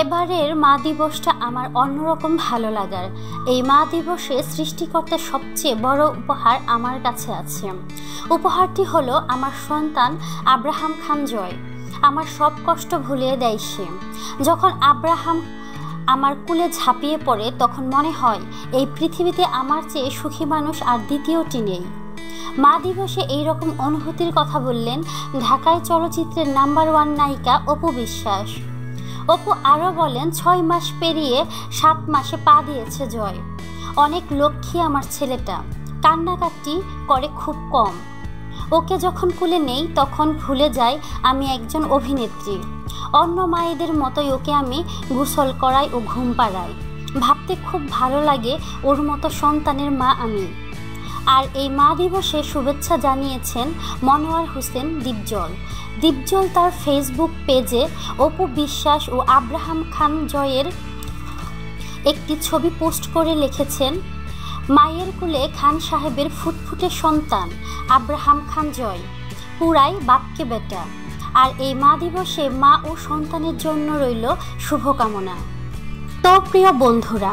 এবারের মা দিবসটা আমার অন্যরকম ভালো লাগার। এই মা দিবসে সৃষ্টিকর্তার সবচেয়ে বড় উপহার আমার কাছে আছে। উপহারটি হলো আমার সন্তান আব্রাহাম খান জয়। আমার সব কষ্ট ভুলিয়ে দেয় সে। যখন আব্রাহাম আমার কুলে ঝাঁপিয়ে পড়ে, তখন মনে হয়, এই পৃথিবীতে আমার চেয়ে সুখী মানুষ আর দ্বিতীয়টি নেই। মা দিবসে এই রকম অনুভূতির কথা বললেন ঢাকায় চলচ্চিত্রের নাম্বার ওয়ান নায়িকা অপু বিশ্বাস। অপু আরও বলেন, ছয় মাস পেরিয়ে সাত মাসে পা দিয়েছে জয়। অনেক লক্ষ্মী আমার ছেলেটা। কান্নাকাটি করে খুব কম। ওকে যখন কুলে নেই, তখন ভুলে যাই আমি একজন অভিনেত্রী। অন্য মায়েদের মতোই ওকে আমি গোসল করাই ও ঘুম পাড়াই। ভাবতে খুব ভালো লাগে ওর মতো সন্তানের মা আমি। আর এই মা দিবসে শুভেচ্ছা জানিয়েছেন মনোয়ার হোসেন দীপজল। দীপজল তার ফেসবুক পেজে অপু বিশ্বাস ও আব্রাহাম খান জয়ের একটি ছবি পোস্ট করে লিখেছেন, মায়ের কুলে খান সাহেবের ফুটফুটে সন্তান, আব্রাহাম খান জয়। পুরাই বাপকে বেটা। আর এই মা দিবসে মা ও সন্তানের জন্য রইল শুভকামনা। তো প্রিয় বন্ধুরা